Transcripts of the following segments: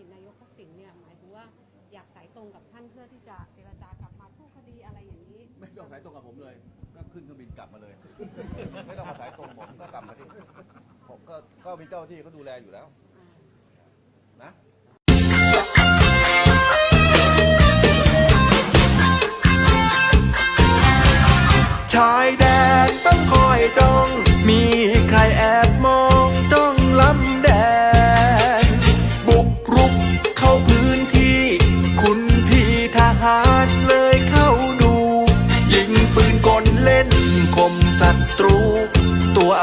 ดีตนายกทักษิณเนี่ยหมายถึงว่าอยากสายตรงกับท่านเพื่อที่จะเจรจากลับมาสู้คดีอะไรอย่างนี้ ไม่ต้องสายตรงกับผมเลย ก็ขึ้นเครื่องบินกลับมาเลย ไม่ต้องมาสายตรงผมก็กลับมาที่ผมก็ก็มีเจ้าหน้าที่เขาดูแลอยู่แล้ว นะชายแดนต้องคอยจ้อง มีใครแอบมองจ้อง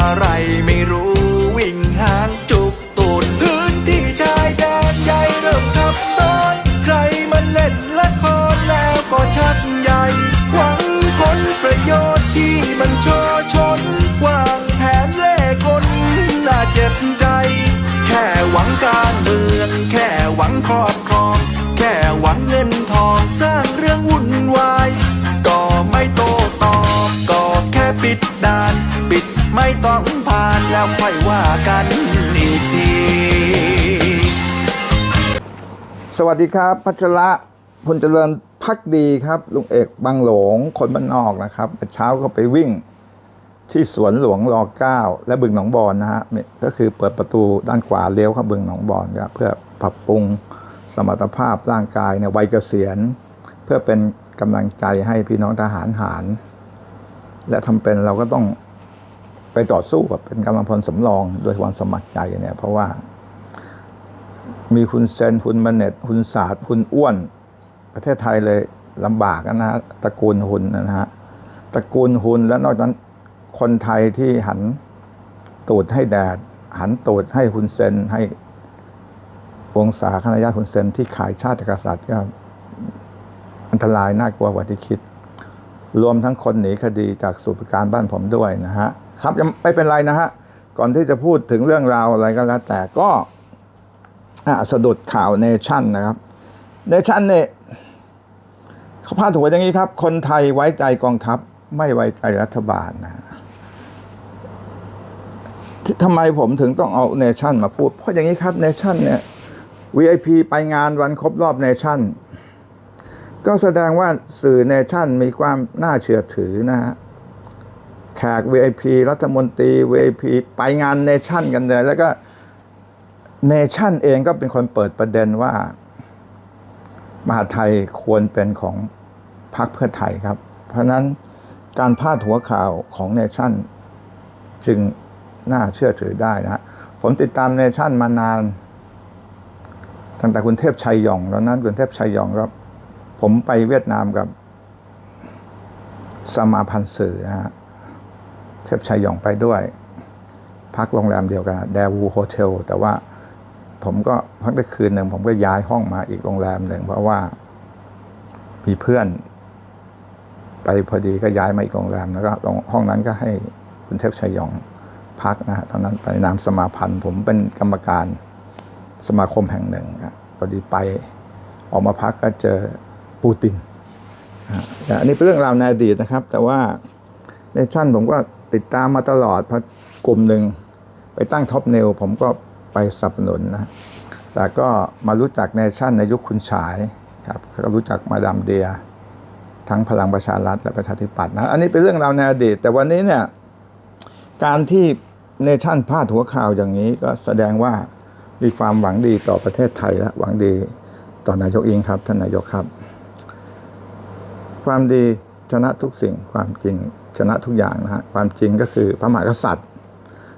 อะไรไม่รู้วิ่งหางจุกตูดพื้นที่ชายแดนใหญ่เริ่มทับซ้อนใครมันเล่นละครแล้วก็ชักใหญ่หวังผลประโยชน์ที่มันโชอชนวางแผนเล่กลน่าเจ็บใจ แค่หวังการเมือง แค่หวังครอบครอง แค่หวังเงินทองสร้างเรื่องวุ่นวายก็ไม่โตตอบก็แค่ปิดด่าน ปิดไม่ต้อง กันอีกทีสวัสดีครับ พัชระพลเจริญพักดีครับลุงเอกบางหลงคนบ้านนอกนะครับเช้าก็ไปวิ่งที่สวนหลวงรอเก้าและบึงหนองบอนนะฮะก็คือเปิดประตูด้านขวาเลี้ยวเข้าบึงหนองบอนครับเพื่อปรับปรุงสมรรถภาพร่างกายในวัยเกษียณ เพื่อเป็นกำลังใจให้พี่น้องทหารหาร และทำเป็นเราก็ต้อง ไปต่อสู้กับเป็นกำลังพลสำรองโดยความสมัครใจเนี่ยเพราะว่า มีคุณเซนคุณมเน็ตคุณศาสตร์คุณอ้วน ประเทศไทยเลยลำบากนะฮะตระกูลหุนนะฮะตระกูลหุนและนอกจากนั้นคนไทยที่หันตูดให้แดด หันตูดให้คุณเซนให้วงศาคณะญาติคุณเซนที่ขายชาติกษัตริย์ก็อันตรายน่ากลัวกว่าที่คิด รวมทั้งคนหนีคดีจากสูบการบ้านผมด้วยนะฮะ ครับยังไม่เป็นไรนะฮะ ก่อนที่จะพูดถึงเรื่องราวอะไรก็แล้ว แต่ก็อะสะดุดข่าวเนชั่นนะครับเนชั่นเนี่ยเขาพาดหัวอย่างนี้ครับ คนไทยไว้ใจกองทัพ ไม่ไว้ใจรัฐบาลนะทำไมผมถึงต้องเอาเนชั่นมาพูด เพราะอย่างนี้ครับเนชั่นเนี่ย VIP ไปงานวันครบรอบเนชั่นก็แสดงว่าสื่อเนชั่นมีความน่าเชื่อถือนะฮะ แขก VIP รัฐมนตรี VIP ไปงานเนชั่นกันเลย แล้วก็เนชั่นเองก็เป็นคนเปิดประเด็นว่า มหาไทยควรเป็นของพรรคเพื่อไทยครับ เพราะนั้นการพาดหัวข่าวของเนชั่นจึงน่าเชื่อถือได้นะฮะผมติดตามเนชั่นมานานตั้งแต่คุณเทพชัยยองแล้วนั้นคุณเทพชัยยองครับ ผมไปเวียดนามกับสมาพันธ์สื่อนะฮะ เทพชัยหยองไปด้วย พักโรงแรมเดียวกันแดวูโฮเทลแต่ว่าผมก็พักได้คืนหนึ่งผมก็ย้ายห้องมาอีกโรงแรมหนึ่งเพราะว่ามีเพื่อน ไปพอดีก็ย้ายมาอีกโรงแรมแล้วก็ห้องนั้นก็ให้คุณเทพชัยยองพักนะตอนนั้นไปนามสมาพันธ์ ผมเป็นกรรมการสมาคมแห่งหนึ่งพอดีไปออกมาพักก็เจอปูตินอันนี้เป็นเรื่องราวในอดีตนะครับ แต่ว่าในชั่นผมก็ ติดตามมาตลอดพราะกลุ่มหนึ่งไปตั้งท็อปเนลผมก็ไปสนับสนุนนะ แต่ก็มารู้จักเนชั่นในยุคคุณฉายครับก็รู้จักมาดามเดีย ทั้งพลังประชารัฐและประชาธิปัตย์นะ อันนี้เป็นเรื่องราวในอดีต แต่วันนี้เนี่ย การที่เนชั่นพาดหัวข่าวอย่างนี้ก็แสดงว่ามีความหวังดีต่อประเทศไทยและหวังดีต่อนายกอิงครับ ท่านนายกครับ ความดีชนะทุกสิ่งความจริง ชนะทุกอย่างนะฮะความจริงก็คือพระมหากษัตริย์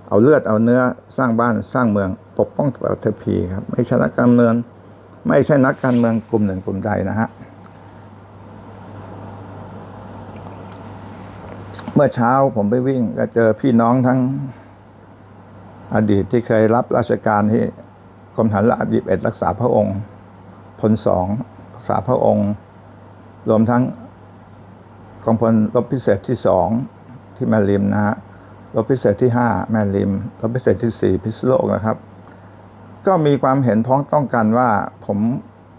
เอาเลือดเอาเนื้อสร้างบ้านสร้างเมืองปกป้องประเทศพีครับไม่ชนัการเมืองไม่ใช่นักการเมืองกลุ่มหนึ่งกลุ่มใดนะฮะเมื่อเช้าผมไปวิ่งก็เจอพี่น้องทั้งอดีตที่เคยรับราชการที่กรมฐานราบยิบเอ็ดรักษาพระองค์พลสองรักษาพระองค์ รวมทั้ง องพลรบพิเศษที่สองที่แม่ริมนะฮะรถพิเศษที่ 5 แม่ริมรถพิเศษที่ 4 พิษโลกนะครับ ก็มีความเห็นพ้องต้องกันว่าผม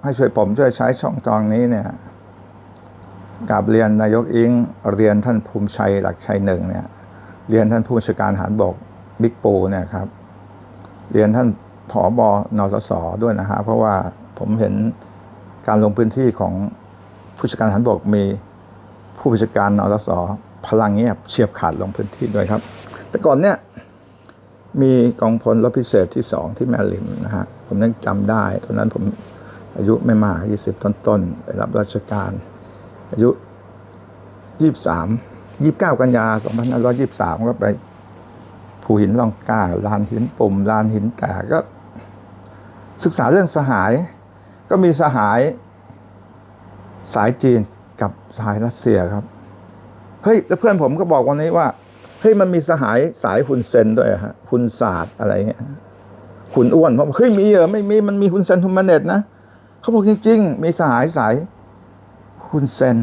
ให้ช่วยผมช่วยใช้ช่องจองนี้เนี่ยกราบเรียนนายกอิงเรียนท่านภูมิชัยหลักชัยหนึ่งเนี่ยเรียนท่านผู้บัญชาการทหารบกบิ๊กปูเนี่ยครับเรียนท่านผอบอนสสด้วยนะฮะเพราะว่าผมเห็นการลงพื้นที่ของผู้จัดการทหารบกมี ผู้บัญชาการนสสพลังเงียบเฉียบขาดลงพื้นที่ด้วยครับ แต่ก่อนเนี่ยมีกองพลรบพิเศษที่สองที่แม่ริมนะฮะผมยังจำได้ตอนนั้นผมอายุไม่มาก 20 ต้นๆไปรับราชการ อายุ 23 29 กันยา 2523 ก็ไปภูหินล่องกล้าลานหินปุ่มลานหินแตกก็ ศึกษาเรื่องสหาย ก็มีสหายสายจีน กับสายรัสเซียครับ เฮ้ย แล้วเพื่อนผมก็บอกวันนี้ว่า เฮ้ย มันมีสหายสายฮุนเซนด้วยฮะฮุนศาสตร์อะไรเงี้ยขุนอ้วนผมบอกเฮ้ยมีเหรอไม่มีมันมีฮุนเซนฮุมาเน็ตนะเขาบอกจริง ๆ มีสหายสายฮุนเซน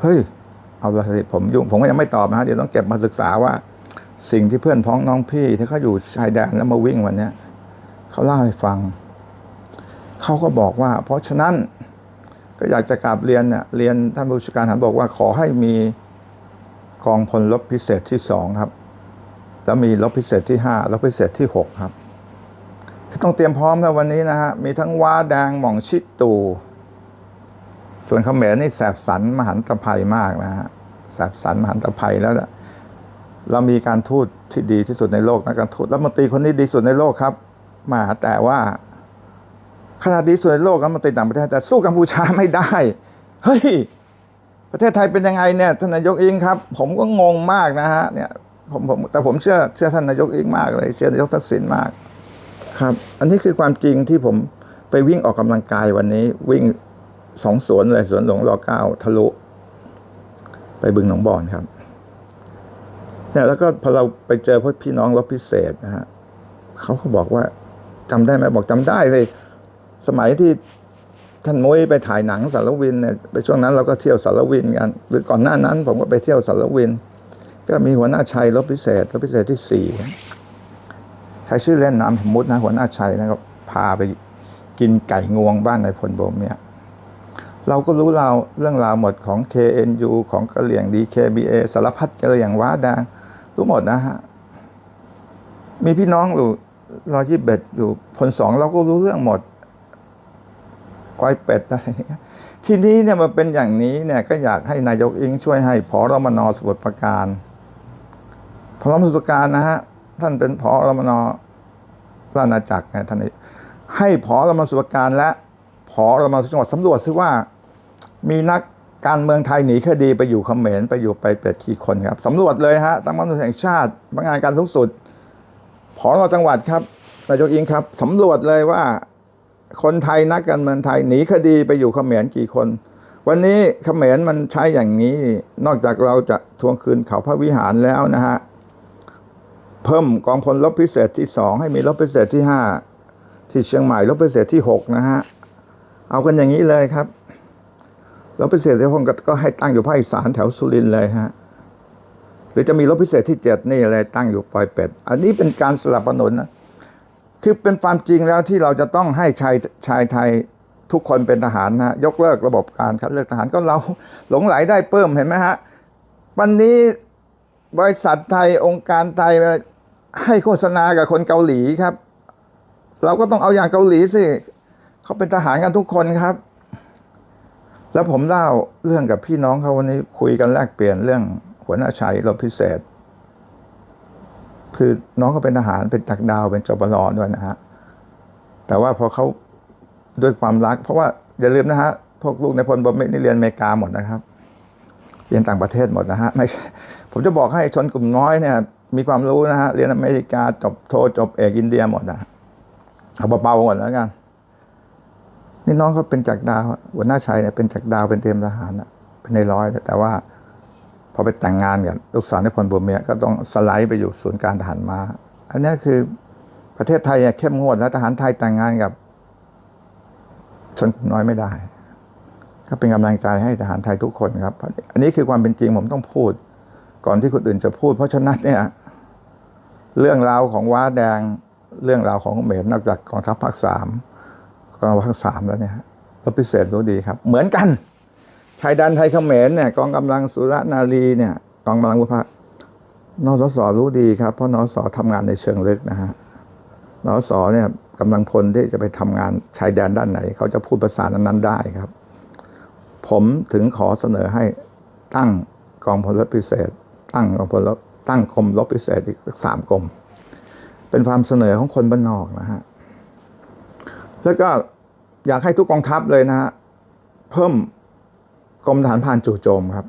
เฮ้ยเอาละสิผมยุ่งผมก็ยังไม่ตอบนะฮะเดี๋ยวต้องเก็บมาศึกษาว่า สิ่งที่เพื่อนพ้องน้องพี่ที่เขาอยู่ชายแดนแล้วมาวิ่งวันเนี้ยเขาเล่าให้ฟัง เขาก็บอกว่า เพราะฉะนั้น ก็อยากจะกราบเรียนเนี่ยเรียนท่านผู้จัดการฐานบอกว่าขอให้มีกองพลรบพิเศษที่สองครับ แล้วมีรบพิเศษที่ห้ารบพิเศษที่หกครับคือต้องเตรียมพร้อมนะวันนี้นะฮะมีทั้งว้าแดงหม่องชิดตูส่วนเขมรนี่แสบสันมหันตภัยมากนะฮะแสบสันมหันตภัยแล้วนี่ยเรามีการทูตที่ดีที่สุดในโลกนะการทูตรัฐมนตรีคนนี้ดีสุดในโลกครับมาแต่ว่า ขนาดดีสุดในโลกรัฐมนตรีต่างประเทศแต่สู้กัมพูชาไม่ได้ เฮ้ย ประเทศไทยเป็นยังไงเนี่ยท่านนายกอิงครับ ผมก็งงมากนะฮะเนี่ยผมผมแต่ผมเชื่อเชื่อท่านนายกอิงมากเลย เชื่อนายกทักษิณมากครับ อันนี้คือความจริงที่ผมไปวิ่งออกกำลังกายวันนี้ วิ่งสองสวนเลยสวนหลวงรอเก้าทะลุ ไปบึงหนองบอนครับเนี่ยแล้วก็พอเราไปเจอพวกพี่น้องรบพิเศษนะฮะเขาก็บอกว่าจำได้ไหมบอกจำได้เลย สมัยที่ท่านมุ้ยไปถ่ายหนังสารวินเนี่ยไปช่วงนั้นเราก็เที่ยวสารวินกันหรือก่อนหน้านั้น ผมก็ไปเที่ยวสารวิน ก็มีหัวหน้าชัยรบพิเศษรบพิเศษที่สี่ใช้ชื่อเล่นนามสมมตินะหัวหน้าชัยนะก็พาไปกินไก่งวงบ้านในายพลโบมเนี่ยเราก็รู้ราวเรื่องราวหมดของ KNU ของกะเหลี่ยง DKBA สารพัดกะเหลี่ยงว้าแดงรู้หมดนะฮะ มีพี่น้องอยู่รอยี่เบ็ดอยู่พลสองเราก็รู้เรื่องหมด ก้อยเป็ดอะไรเงี้ยทีนี้เนี่ยมันเป็นอย่างนี้เนี่ยก็อยากให้นายกอิงช่วยให้พอรมนสมุทรปราการพอรมสุทรปราการนะฮะท่านเป็นพอรมนราชอาณาจักรไงท่านให้พอรมนสมุทรปราการและพอรมนจังหวัดสำรวจซิว่ามีนักการเมืองไทยหนีคดีไปอยู่เขมรไปอยู่ไปเป็ดขี่คนครับสำรวจเลยฮะตั้งมั่นแห่งชาติพนักงานการสูงสุดพอรจังหวัดครับนายกอิงครับสำรวจเลยว่า คนไทยนักการเมืองไทยหนีคดีไปอยู่เขมรกี่คน วันนี้เขมรมันใช้อย่างนี้ นอกจากเราจะทวงคืนเขาพระวิหารแล้วนะฮะ เพิ่มกองพลรบพิเศษที่สองให้มีรบพิเศษที่ห้าที่เชียงใหม่รบพิเศษที่หกนะฮะ เอากันอย่างนี้เลยครับรถพิเศษที่ห้องก็ก็ให้ตั้งอยู่ภาคอีสานแถวสุรินทร์เลยฮะหรือจะมีรถพิเศษที่เจ็ดนี่เลยตั้งอยู่ปอยเป็ด อันนี้เป็นการสลับสนุนนะ คือเป็นความจริงแล้วที่เราจะต้องให้ชายชายไทยทุกคนเป็นทหารนะยกเลิกระบบการคัดเลือกทหารก็เราหลงไหลได้เพิ่มเห็นไหมฮะวันนี้บริษัทไทยองค์การไทยให้โฆษณากับคนเกาหลีครับ เราก็ต้องเอาอย่างเกาหลีสิเขาเป็นทหารกันทุกคนครับ แล้วผมเล่าเรื่องกับพี่น้องเขาวันนี้คุยกันแลกเปลี่ยนเรื่องหัวหน้าชัยรบพิเศษ คือน้องเขาเป็นทหารเป็นจักรดาวเป็นจบลอด้วยนะฮะแต่ว่าพอเขาด้วยความรัก เพราะว่าอย่าลืมนะฮะพวกลูกในพลบอมนี่เรียนอเมริกาหมดนะครับ เรียนต่างประเทศหมดนะฮะไม่ผมจะบอกให้ชนกลุ่มน้อยเนี่ย มีความรู้นะฮะเรียนอเมริกาจบโทจบเอกอินเดียหมดนะเอาเบาๆก่อนแล้วกันนี่น้องเขาเป็นจากดาวหัวหน้าชัยเนี่ยเป็นจากดาวเป็นเตรียมทหารนะเป็นในร้อยแต่ว่า อไปแต่งงานกับลูกสาวในพลบุญเมียก็ต้องสไลด์ไปอยู่ศูนย์การทหารมาอันนี้คือประเทศไทยเข้มงวดแล้วทหารไทยแต่งงานกับชนกลุ่มน้อยไม่ได้ ก็เป็นกำลังใจให้ทหารไทยทุกคนครับ อันนี้คือความเป็นจริงผมต้องพูด ก่อนที่คนอื่นจะพูด เพราะฉะนั้นเนี่ยเรื่องราวของว้าแดงเรื่องราวของเมรนอกจากกองทัพภาคสามกองทัพภาคสามแล้วเนี่ยรบพิเศษรู้ดีครับ เหมือนกัน ชายแดนไทยเขมรเนี่ยกองกำลังสุรนารีเนี่ยกองกำลังบุพนสสรู้ดีครับเพราะนสสทำงานในเชิงลึกนะฮะนอสอเนี่ยกำลังพลที่จะไปทำงานชายแดนด้านไหน เขาจะพูดภาษานั้นๆได้ครับ ผมถึงขอเสนอให้ตั้งกองพลรบพิเศษ ตั้งกองพลรบตั้งกรมรบพิเศษอีกสักสามกรมเป็นความเสนอของคนบ้านนอกนะฮะแล้วก็อยากให้ทุกกองทัพเลยนะฮะเพิ่ม กรมทหารพรานจู่โจมครับ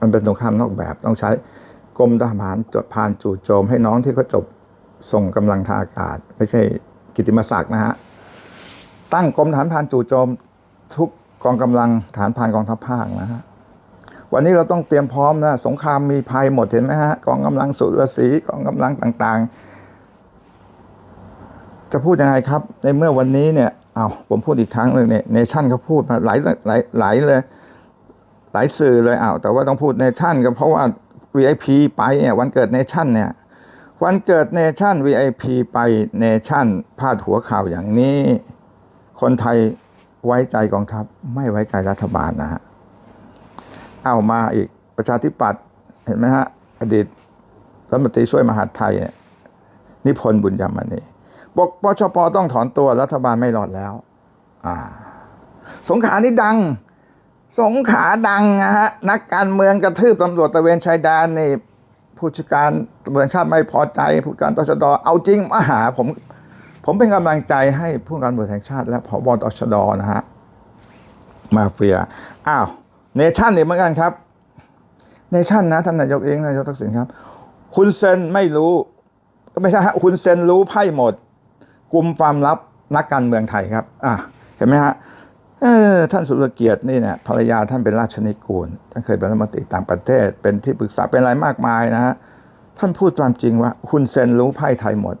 มันเป็นสงครามนอกแบบต้องใช้กรมทหารพรานจู่โจม ให้น้องที่เขาจบส่งกำลังทางอากาศ ไม่ใช่กิตติมศักดิ์นะฮะตั้งกรมทหารพรานจู่โจมทุกกองกำลังฐานพรานกองทัพภาคนะฮะวันนี้เราต้องเตรียมพร้อมนะสงครามมีภัยหมดเห็นไหมฮะกองกำลังสุรศรีกองกำลังต่างๆ จะพูดยังไงครับ ในเมื่อวันนี้เนี่ย เอาผมพูดอีกครั้งหนึ่งเนี่ยเนชั่นเขาพูดมาหลายหลายหลายเลยหลายสื่อเลยอ้าวแต่ว่าต้องพูดเนชั่นก็เพราะว่า VIP ไปเนี่ยวันเกิดเนชั่นเนี่ยวันเกิดเนชั่น VIP ไปเนชั่นพาดหัวข่าวอย่างนี้ คนไทยไว้ใจกองทัพไม่ไว้ใจรัฐบาลนะฮะเอามาอีกประชาธิปัตย์เห็นไหมฮะอดีตรัฐมนตรีช่วยมหาดไทยเนี่ยนิพนธ์บุญยมณี บอกปชปต้องถอนตัวรัฐบาลไม่รอดแล้ว อ่า สงขานี่ดัง สงขาดังนะฮะ นักการเมืองกระทืบตำรวจตะเวนชายแดนนี่ผู้จัดการตำรวจชาติไม่พอใจ ผู้การตชดเอาจริงมาหาผม ผมเป็นกำลังใจให้ผู้การตำรวจแห่งชาติ และพบตชดนะฮะ มาเฟีย อ้าว เนชั่นนี่เหมือนกันครับ เนชั่นนะท่านนายกเองนายกทักษิณครับ คุณเซนไม่รู้ก็ไม่ใช่ฮะคุณเซนรู้ไพ่หมด กลุ่มความลับนักการเมืองไทยครับ อะเห็นไหมฮะท่านสุรเกียรตินี่เนี่ยภรรยาท่านเป็นราชนิกูลท่านเคยเป็นรัฐมนตรีต่างประเทศ เป็นที่ปรึกษาเป็นอะไรมากมายนะฮะท่านพูดความจริงว่าคุณเซนรู้ไพ่ไทยหมด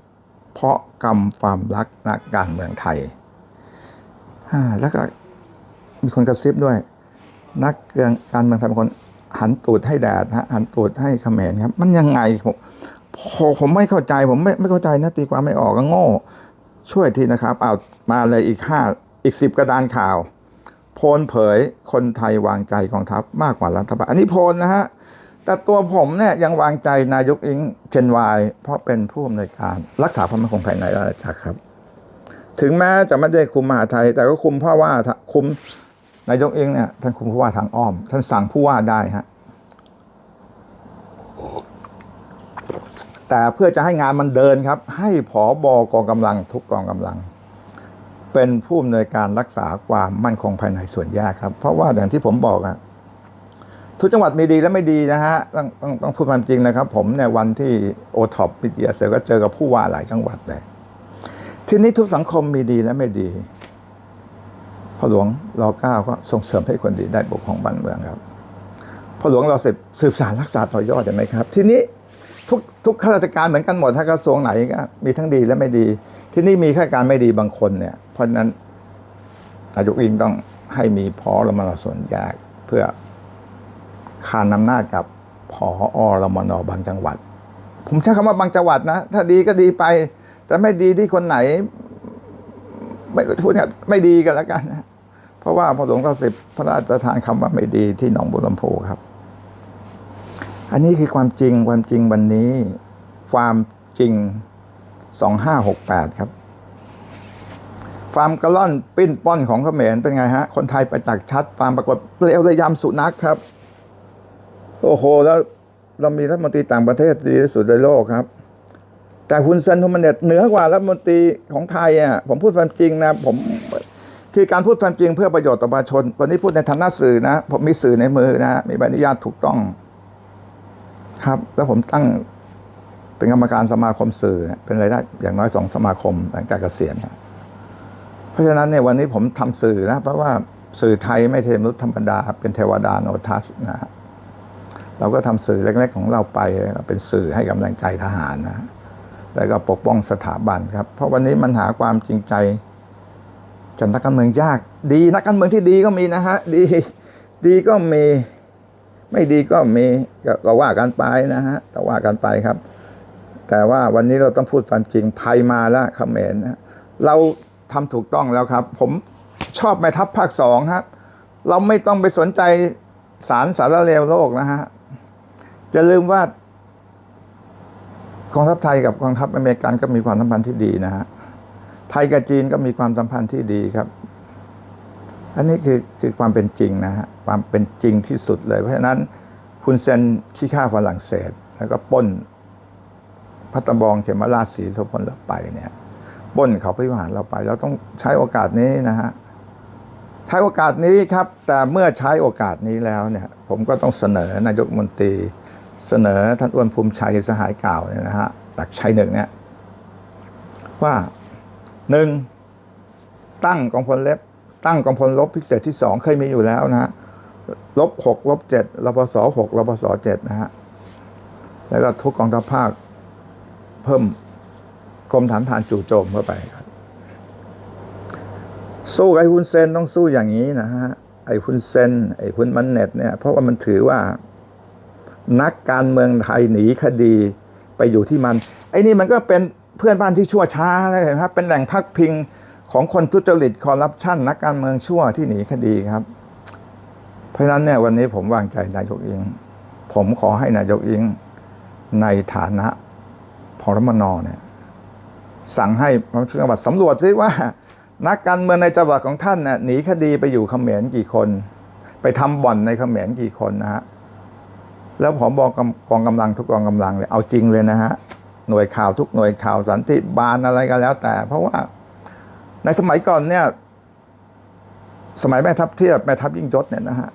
เพราะกรรมความรักนักการเมืองไทยอ่าแล้วก็มีคนกระซิบด้วย นักการเมืองไทยบางคนหันตูดให้แดดฮะหันตูดให้เขมรครับ มันยังไงผมผมผมไม่เข้าใจผมไม่ไม่เข้าใจนะตีความไม่ออกก็โง่ ช่วยทีนะครับเอามาเลยอีกห้าอีกสิบกระดานข่าว โพลเผยคนไทยวางใจกองทัพมากกว่ารัฐบาลอันนี้โพลนะฮะแต่ตัวผมเนี่ยยังวางใจนายกอิงเชนวายเพราะเป็นผู้อำนวยการรักษาความมั่นคงภายในราชอาณาจักรครับ ถึงแม้จะไม่ได้คุมมหาไทย แต่ก็คุมเพราะว่าคุมนายกเองเนี่ยท่านคุมผู้ว่าทางอ้อม ท่านสั่งผู้ว่าได้ฮะ แต่เพื่อจะให้งานมันเดินครับ ให้ผอบอกองกำลังทุกกองกำลัง เป็นผู้อำนวยการรักษาความมั่นคงภายในส่วนแยกครับ เพราะว่าอย่างที่ผมบอกอะทุกจังหวัดมีดีและไม่ดีนะฮะต้องต้องต้องพูดความจริงนะครับ ผมเนี่ยวันที่โอท็อปพิเดียเสร็จก็เจอกับผู้ว่าหลายจังหวัดเลยทีนี้ทุกสังคมมีดีและไม่ดีพ่อหลวงรอเก้าก็ส่งเสริมให้คนดีได้ปกครองบ้านเมืองครับพ่อหลวงรอสิบสืบสารรักษาต่อยอดเห็นไหมครับ ทีนี้ ทุกทุกข้าราชการเหมือนกันหมดถ้ากระทรวงไหนก็มีทั้งดีและไม่ดี ที่นี่มีข้าราชการไม่ดีบางคนเนี่ย เพราะนั้นนายกอิงต้องให้มีพอรมนส่วนแยกเพื่อคานอำนาจกับพออรมนบางจังหวัด ผมใช้คำว่าบางจังหวัดนะ ถ้าดีก็ดีไป แต่ไม่ดีที่คนไหน ไม่พูดเนี่ยไม่ดีกันแล้วกันนะเพราะว่าพระหลวงรัชสิบพระราชทานคำว่าไม่ดีที่หนองบัวลำพูครับ อันนี้คือความจริงความจริงวันนี้ ความจริง 2568 ครับความกระล่อนปิ้นป้อนของเขมรเป็นไงฮะ คนไทยไประจักชัดความปรากฏเปลวระยำสุนัขครับ โอ้โห แล้วเรามีรัฐมนตรีต่างประเทศดีที่สุดในโลกครับ แต่คุณเซนทุมันเน็ตเหนือกว่ารัฐมนตรีของไทยอะผมพูดความจริงนะผมคือการพูดความจริงเพื่อประโยชน์ต่อประชาชน วันนี้พูดในฐานะสื่อนะ ผมมีสื่อในมือนะ มีใบอนุญาตถูกต้อง ครับ แล้วผมตั้งเป็นกรรมการสมาคมสื่อ เป็นรายได้อย่างน้อยสองสมาคมหลังจากเกษียณเพราะฉะนั้นเนี่ยวันนี้ผมทำสื่อนะเพราะว่าสื่อไทยไม่ใช่มนุษย์ธรรมดา เป็นเทวดาโนทัสนะฮะเราก็ทำสื่อเล็ก ๆ ของเราไปเป็นสื่อให้กำลังใจทหารนะแล้วก็ปกป้องสถาบันครับ เพราะวันนี้มันหาความจริงใจจากนักการเมืองยาก ดีนักการเมืองที่ดีก็มีนะฮะดีดีก็มี ไม่ดีก็มีก็ก็ว่ากันไปนะฮะแต่ว่ากันไปครับ แต่ว่าวันนี้เราต้องพูดความจริงไทยมาแล้วเขมรนะเราทำถูกต้องแล้วครับ ผมชอบแม่ทัพภาคสองครับ เราไม่ต้องไปสนใจสารสารเลวโลกนะฮะจะลืมว่ากองทัพไทยกับกองทัพอเมริกันก็มีความสัมพันธ์ที่ดีนะฮะไทยกับจีนก็มีความสัมพันธ์ที่ดีครับ อันนี้คือคือความเป็นจริงนะฮะความเป็นจริงที่สุดเลย เพราะฉะนั้นคุณเซนขี้ข้าฝรั่งเศส แล้วก็ป้นพัตตบองเขมราชสีโสพลเราไปเนี่ยป้นเขาพิหารเราไป เราต้องใช้โอกาสนี้นะฮะใช้โอกาสนี้ครับ แต่เมื่อใช้โอกาสนี้แล้วเนี่ย ผมก็ต้องเสนอนายกมนตรี เสนอท่านอ้วนภูมิชัยสหายเก่าเนี่ยนะฮะตักชัยหนึ่งเนี่ยว่าหนึ่งตั้งกองพลเล็บ ตั้งกองพลลบพิเศษที่สองเคยมีอยู่แล้วนะฮะลบหกลบเจ็ดรปศหกรปศเจ็ดนะฮะ แล้วก็ทุกกองทัพภาค เพิ่มกรมฐานผ่านจู่โจมเข้าไปครับ สู้ไอ้คุณเซนต้องสู้อย่างนี้นะฮะ ไอ้คุณเซนไอ้คุณมันเน็ตเนี่ย เพราะว่ามันถือว่า นักการเมืองไทยหนีคดีไปอยู่ที่มัน ไอ้นี่มันก็เป็นเพื่อนบ้านที่ชั่วช้าเลยครับเป็นแหล่งพักพิง ของคนทุจริตคอร์รัปชันนักการเมืองชั่วที่หนีคดีครับ เพราะฉะนั้นเนี่ยวันนี้ผมวางใจนายกอิง ผมขอให้นายกอิงในฐานะพรมนเนี่ยสั่งให้พระจังหวัดสำรวจซิว่า นักการเมืองในจังหวัดของท่านน่ะหนีคดีไปอยู่เขมรกี่คน ไปทำบ่อนในเขมรกี่คนนะฮะแล้วผมบอกกองกำลังทุกกองกำลังเลยเอาจริงเลยนะฮะหน่วยข่าวทุกหน่วยข่าวสันติบาลอะไรก็แล้วแต่ เพราะว่า ในสมัยก่อนเนี่ย สมัยแม่ทัพเทียบแม่ทัพยิ่งยศเนี่ยนะฮะ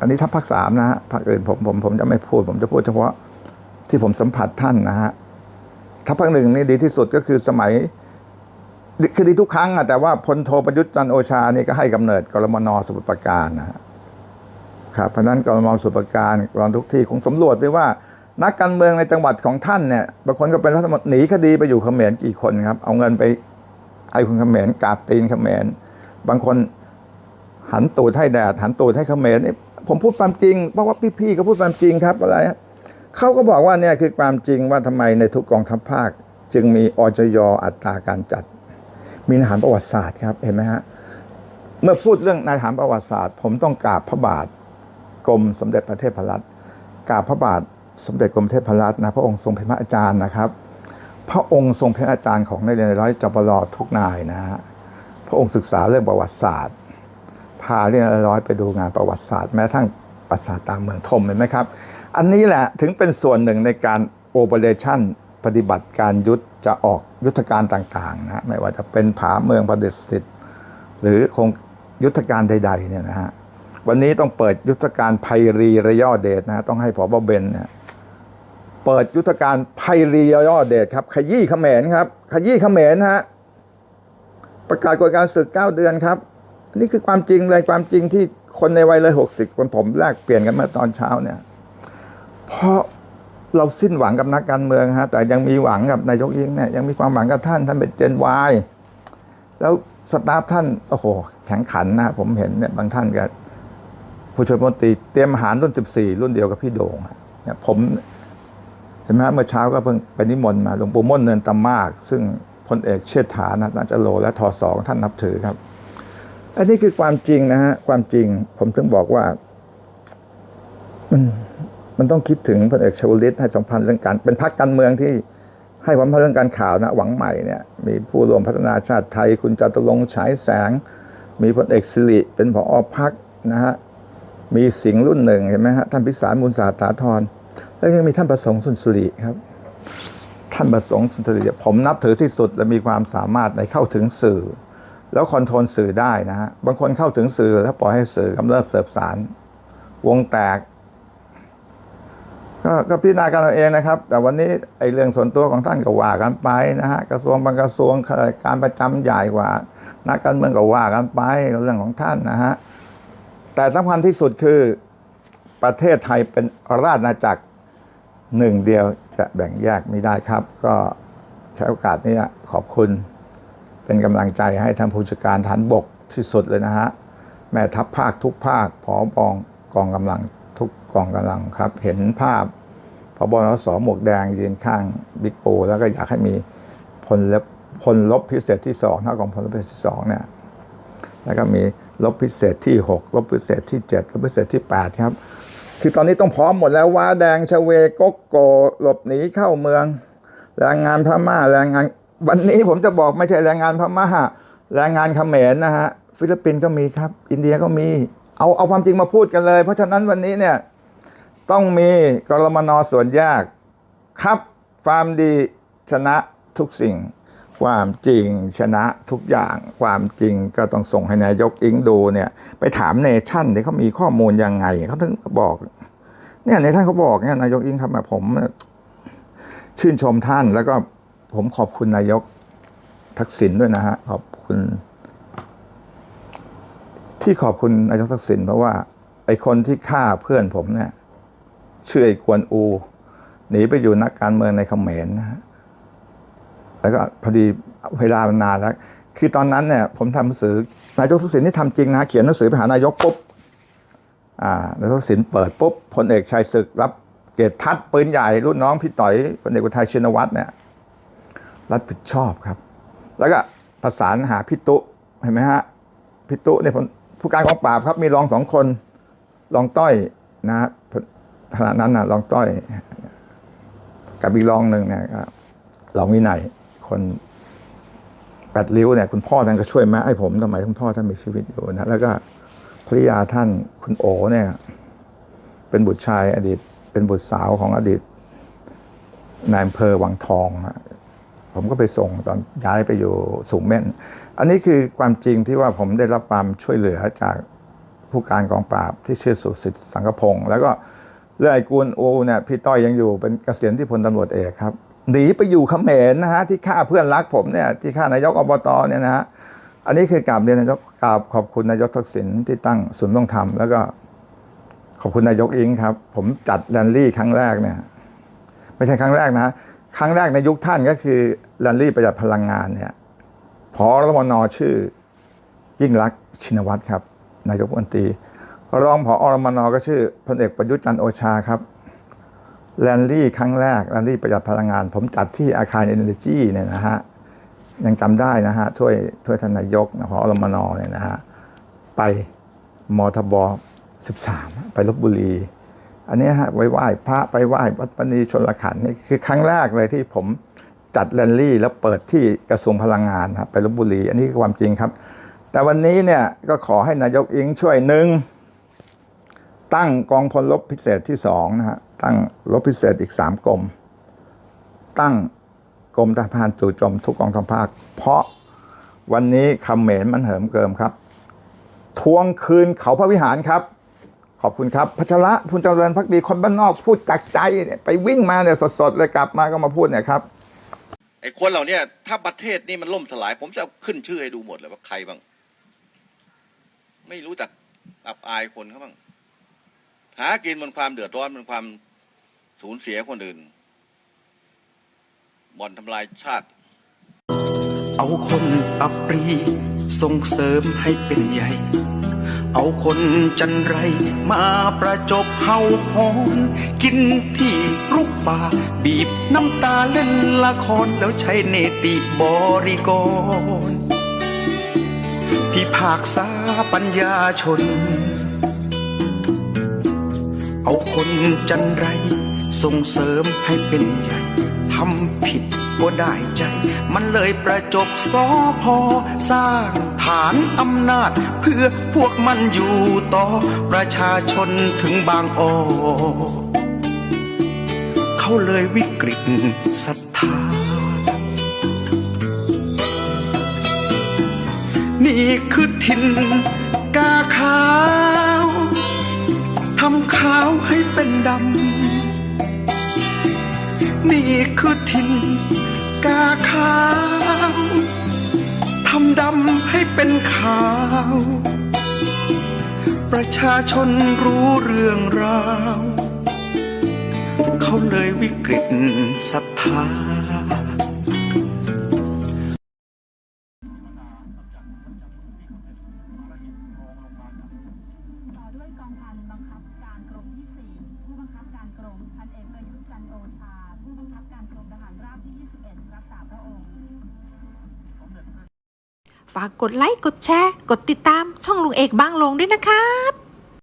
อันนี้ทัพภาคสามนะฮะภาคอื่นผมผมผมจะไม่พูด ผมจะพูดเฉพาะที่ผมสัมผัสท่านนะฮะทัพภาคหนึ่งนี่ดีที่สุดก็คือสมัยคือดีทุกครั้งอะแต่ว่าพลโทประยุทธ์จันโอชานี่ก็ให้กำเนิดกรมนสมุทรปราการนะฮะครับเพราะนั้นกรมนสุปการกรทุกที่คงสำรวจเลยว่า นักการเมืองในจังหวัดของท่านเนี่ยบางคนก็เป็นรัฐมนตรีหนีคดีไปอยู่เขมรกี่คนครับ เอาเงินไป ไอ้คนเขมรกาบตีนเขมรบางคนหันตูดให้แดด หันตูดให้เขมรนี่ผมพูดความจริง เพราะว่าพี่ๆก็พูดความจริงครับอะไรฮะเขาก็บอกว่าเนี่ยคือความจริงว่าทำไมในทุกกองทัพภาค จึงมีอจยอัตราการจัด มีอาหารประวัติศาสตร์ครับเห็นไหมฮะเมื่อพูดเรื่องนายทหารประวัติศาสตร์ ผมต้องกราบพระบาทกรมสมเด็จพระเทพรัตน์กราบพระบาทสมเด็จกรมเทพรัตน์นะพระองค์ทรงเป็นพระอาจารย์นะครับ พระองค์ทรงเป็นอาจารย์ของในเรียนร้อยจปรทุกนายนะฮะพระองค์ศึกษาเรื่องประวัติศาสตร์ พาเรียนร้อยไปดูงานประวัติศาสตร์ แม้กระทั่งปราสาทตามเมืองทมเห็นไหมครับ อันนี้แหละถึงเป็นส่วนหนึ่งในการโอเปอเรชั่นปฏิบัติการยุทธจะออกยุทธการต่างๆนะฮะไม่ว่าจะเป็นผาเมืองประดิษฐิตหรือคงยุทธการใดๆเนี่ยนะฮะวันนี้ต้องเปิดยุทธการไพรีระยอเดชนะฮะต้องให้ผอบเบนเนี่ย เปิดยุทธการไพรียอดเดชครับ ขยี้เขมรครับ ขยี้เขมรฮะประกาศกฎการศึกเก้าเดือนครับ นี่คือความจริงเลยความจริงที่คนในวัยเลยหกสิบคนผมแลกเปลี่ยนกันเมื่อตอนเช้าเนี่ย เพราะเราสิ้นหวังกับนักการเมืองฮะ แต่ยังมีหวังกับนายกยิ่งเนี่ยยังมีความหวังกับท่านท่านเป็นเจนวายแล้วสตาฟท่าน โอ้โห แข็งขันนะผมเห็นเนี่ยบางท่านก็ผู้ช่วยมนตรีเตรียมอาหารรุ่น 14 รุ่นเดียวกับพี่โด่งเนี่ยผม ห็นไหมฮะเมื่อเช้าก็เพิ่งไปนิมนต์มาหลวงปู่ม่นเนินตำมาก ซึ่งพลเอกเชษฐานะนาจโลและทอสองท่านนับถือครับ อันนี้คือความจริงนะฮะความจริงผมถึงบอกว่ามันมันต้องคิดถึงพลเอกชวลิตให้สัมพันธ์เรื่องการเป็นพรรคการเมืองที่ให้ความสำคัญเรื่องการข่าวนะหวังใหม่เนี่ยมีผู้รวมพัฒนาชาติไทย คุณจตุรงค์ฉายแสง มีพลเอกสิริเป็นผอพักนะฮะมีสิงห์รุ่นหนึ่งเห็นไหมฮะท่านพิสารมูลสาตาธร แล้วยังมีท่านประสงค์สุนทรีครับ ท่านประสงค์สุนทรีผมนับถือที่สุดและมีความสามารถในเข้าถึงสื่อ แล้วคอนโทรลสื่อได้นะฮะบางคนเข้าถึงสื่อแล้วปล่อยให้สื่อกำเริบเสบสาร วงแตกก็ก็พิจารณากันเอาเองนะครับ แต่วันนี้ไอ้เรื่องส่วนตัวของท่านก็ว่ากันไปนะฮะกระทรวงบางกระทรวงการประจำใหญ่กว่านักการเมืองก็ว่ากันไปเรื่องของท่านนะฮะแต่สำคัญที่สุดคือ ประเทศไทยเป็นราชอาณาจักรหนึ่งเดียวจะแบ่งแยกไม่ได้ครับ ก็ใช้โอกาสนี้ขอบคุณ เป็นกำลังใจให้ท่านผู้จัดการฐานบกที่สุดเลยนะฮะ แม่ทัพภาคทุกภาคผอบองกองกำลังทุกกองกำลังครับ เห็นภาพพบอนสหมวกแดงยืนข้างบิ๊กปูแล้วก็อยากให้มีพลลบพลลบพิเศษที่สองเท่ากับพลลบพิเศษที่สองเนี่ยแล้วก็มีลบพิเศษที่ 6 ลบพิเศษที่ 7 ลบพิเศษที่ 8 ครับ คือตอนนี้ต้องพร้อมหมดแล้วว้าแดงชเวกกโกหลบหนีเข้าเมือง แรงงานพม่าแรงงาน วันนี้ผมจะบอกไม่ใช่แรงงานพม่าแรงงานเขมรนะฮะฟิลิปปินส์ก็มีครับ อินเดียก็มี เอาเอาความจริงมาพูดกันเลย เพราะฉะนั้นวันนี้เนี่ยต้องมีกรมนส่วนยาก ครับความดีชนะทุกสิ่ง ความจริงชนะทุกอย่างความจริงก็ต้องส่งให้นายกอิงดูเนี่ยไปถามเนชั่นที่เขามีข้อมูลยังไงเขาถึงบอก เนี่ยเนชั่นเขาบอกเนี่ยนายกอิงครับมาผมชื่นชมท่านแล้วก็ผมขอบคุณนายกทักษิณด้วยนะฮะขอบคุณ ที่ขอบคุณนายกทักษิณเพราะว่า ไอคนที่ฆ่าเพื่อนผมเนี่ยชื่อไอกวนอู หนีไปอยู่นักการเมืองในเขมรนะฮะ แล้วก็พอดีเวลามันนานแล้ว คือตอนนั้นเนี่ยผมทำหนังสือนายกทักษิณที่ทำจริงนะเขียนหนังสือไปหานายกปุ๊บอ่านายกทักษิณเปิดปุ๊บพลเอกชัยศึกรับเกียรติทัดปืนใหญ่รุ่นน้องพี่ต่อยพลเอกอุทัยชินวัตรเนี่ยรับผิดชอบครับ แล้วก็ประสานหาพี่ตุเห็นไหมฮะพี่ตุเนี่ยผู้การกองปราบครับมีรองสองคนรองต้อยนะฮะขณะนั้นนะรองต้อย กับอีกรองหนึ่งเนี่ยรองวินัย คนแปดริ้วเนี่ยคุณพ่อท่านก็ช่วยแม่ให้ผมสมัยคุณพ่อท่านมีชีวิตอยู่นะแล้วก็ภริยาท่านคุณโอเนี่ย เป็นบุตรชายอดีต เป็นบุตรสาวของอดีตนายอำเภอวังทองผมก็ไปส่งตอนย้ายไปอยู่สูงเม่น อันนี้คือความจริงที่ว่าผมได้รับความช่วยเหลือจากผู้การกองปราบที่ชื่อสุสิทธิ์สังกพงศ์แล้วก็เรื่องไอ้กูลโอเนี่ยพี่ต้อยยังอยู่เป็นเกษียณที่พลตำรวจเอกครับ หนีไปอยู่เขมรนะฮะที่ฆ่าเพื่อนรักผมเนี่ยที่ฆ่านายกอบตเนี่ยนะฮะอันนี้คือกราบเรียนนายกกราบขอบคุณนายกทักษิณที่ตั้งศูนย์ต้องทำแล้วก็ขอบคุณนายกอิงครับ ผมจัดแรนลี่ครั้งแรกเนี่ยไม่ใช่ครั้งแรกนะ ครั้งแรกในยุคท่านก็คือแรนลี่ประหยัดพลังงานเนี่ยพอรมนชื่อยิ่งรักชินวัตรครับ นายกรัฐมนตรีรองผอรมนก็ชื่อพลเอกประยุทธ์จันโอชาครับ แรนลี่ครั้งแรกแรนลี่ประหยัดพลังงาน ผมจัดที่อาคารเอเนอร์จีเนี่ยนะฮะยังจำได้นะฮะถ้วยถ้วยทานนายกนะพอรมนเนี่ยนะฮะไปมทบ13 ไปลบบุรี อันนี้ฮะไว้ไหว้พระไปไหว้วัดปณีชนละขันนี่คือครั้งแรกเลยที่ผมจัดแรนลี่แล้วเปิดที่กระทรวงพลังงานครับไปลบบุรี อันนี้คือความจริงครับ แต่วันนี้เนี่ยก็ขอให้นายกอิงช่วยหนึ่งตั้งกองพลรบพิเศษที่สองนะฮะ ตั้งรบพิเศษอีกสามกรม ตั้งกรมทหารจู่โจมทุกกองทัพภาค เพราะวันนี้คำเหม็นมันเหิมเกิมครับ ทวงคืนเขาพระวิหารครับ ขอบคุณครับพัชระพุนเจริญพักดีคนบ้านนอกพูดจากใจไปวิ่งมาเนี่ยสดๆเลยกลับมาก็มาพูดเนี่ยครับไอ้คนเหล่านี้ถ้าประเทศนี้มันล่มสลาย ผมจะขึ้นชื่อให้ดูหมดเลยว่าใครบ้าง ไม่รู้จักอับอายคนเขาบ้างหากินบนความเดือดร้อนบนความ สูญเสียคนอื่น บ่อนทำลายชาติ เอาคนอับปรีส่งเสริมให้เป็นใหญ่ เอาคนจันไรมาประจบเฮาหอนกินที่รุกป่า บีบน้ำตาเล่นละครแล้วใช้เนติบริกร พิพากษาปัญญาชน เอาคนจันไร ส่งเสริมให้เป็นใหญ่ทำผิดก็ได้ใจ มันเลยประจบสอพอ สร้างฐานอำนาจ เพื่อพวกมันอยู่ต่อประชาชนถึงบางอ้อเขาเลยวิกฤตศรัทธา นี่คือทินกาขาว ทำขาวให้เป็นดำ นี่คือทินกาขาวทำดำให้เป็นขาว ประชาชนรู้เรื่องราว เขาเลยวิกฤตศรัทธา ฝากกดไลค์ กดแชร์ กดติดตามช่องลุงเอกบางลงด้วยนะครับ